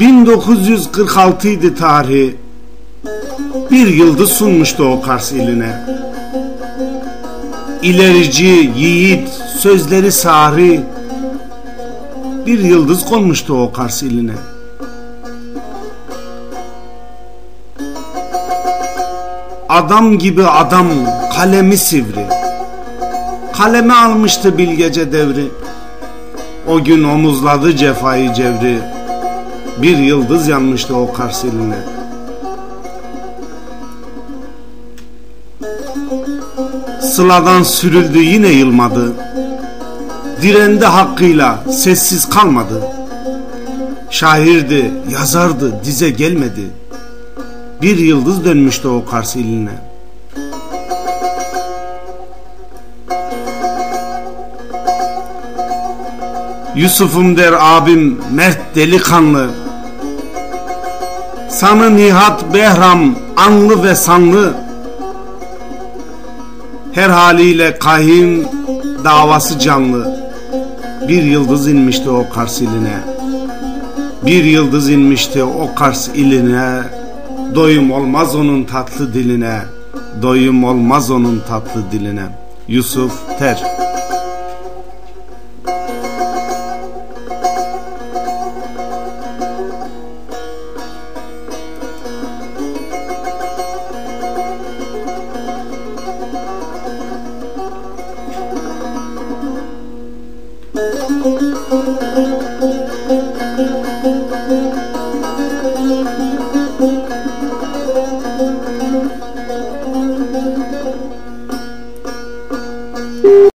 1946 idi tarihi. Bir yıldız sunmuştu o Kars iline. İlerici, yiğit, sözleri sari bir yıldız konmuştu o Kars iline. Adam gibi adam kalemi sivri Kaleme almıştı bilgece devri O gün omuzladı cefayı cevri Bir yıldız yanmıştı o Kars iline Sıladan sürüldü yine yılmadı. Direndi hakkıyla sessiz kalmadı. Şairdi, yazardı, dize gelmedi. Bir yıldız dönmüştü o Kars iline Yusuf'um der abim mert delikanlı. Sanı Nihat Behram anlı ve sanlı. Her haliyle kahim davası canlı. Bir yıldız inmişti o Kars iline. Bir yıldız inmişti o Kars iline. Doyum olmaz onun tatlı diline. Doyum olmaz onun tatlı diline. Yusuf Ter